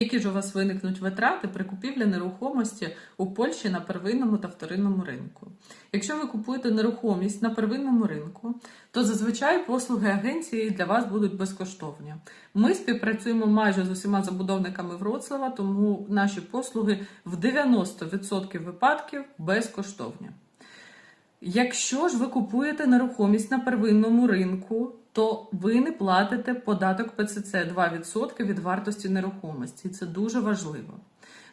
Які ж у вас виникнуть витрати при купівлі нерухомості у Польщі на первинному та вторинному ринку? Якщо ви купуєте нерухомість на первинному ринку, то зазвичай послуги агенції для вас будуть безкоштовні. Ми співпрацюємо майже з усіма забудовниками Вроцлава, тому наші послуги в 90% випадків безкоштовні. Якщо ж ви купуєте нерухомість на первинному ринку, то ви не платите податок ПЦЦ 2% від вартості нерухомості. Це дуже важливо.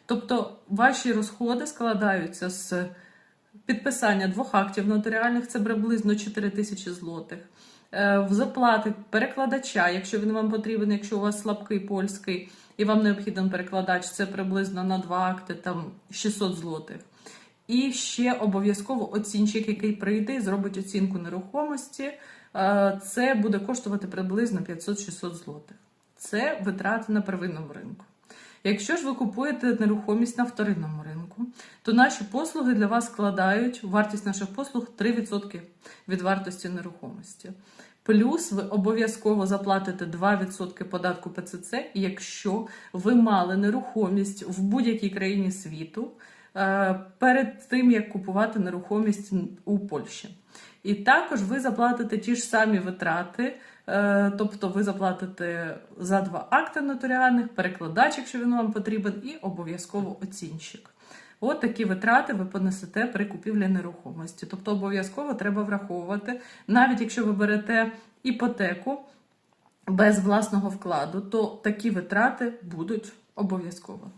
Тобто ваші розходи складаються з підписання двох актів нотаріальних, це приблизно 4 тисячі злотих. е, В заплати перекладача, якщо він вам потрібен, якщо у вас слабкий польський і вам необхіден перекладач, це приблизно на два акти там 600 злотих. І ще обов'язково оцінщик, який прийде і зробить оцінку нерухомості. Е, Це буде коштувати приблизно 500-600 злотих. Це витрати на первинному ринку. Якщо ж ви купуєте нерухомість на вторинному ринку, то наші послуги для вас складають вартість наших послуг 3% від вартості нерухомості. Плюс ви обов'язково заплатите 2% податку ПЦЦ, якщо ви мали нерухомість в будь-якій країні світу перед тим, як купувати нерухомість у Польщі. І також ви заплатите ті ж самі витрати, е, тобто ви заплатите за два акти нотаріальних, перекладач, якщо він вам потрібен, і обов'язково оцінщик. От такі витрати ви понесете при купівлі нерухомості. Тобто обов'язково треба враховувати, навіть якщо ви берете іпотеку без власного вкладу, то такі витрати будуть обов'язково.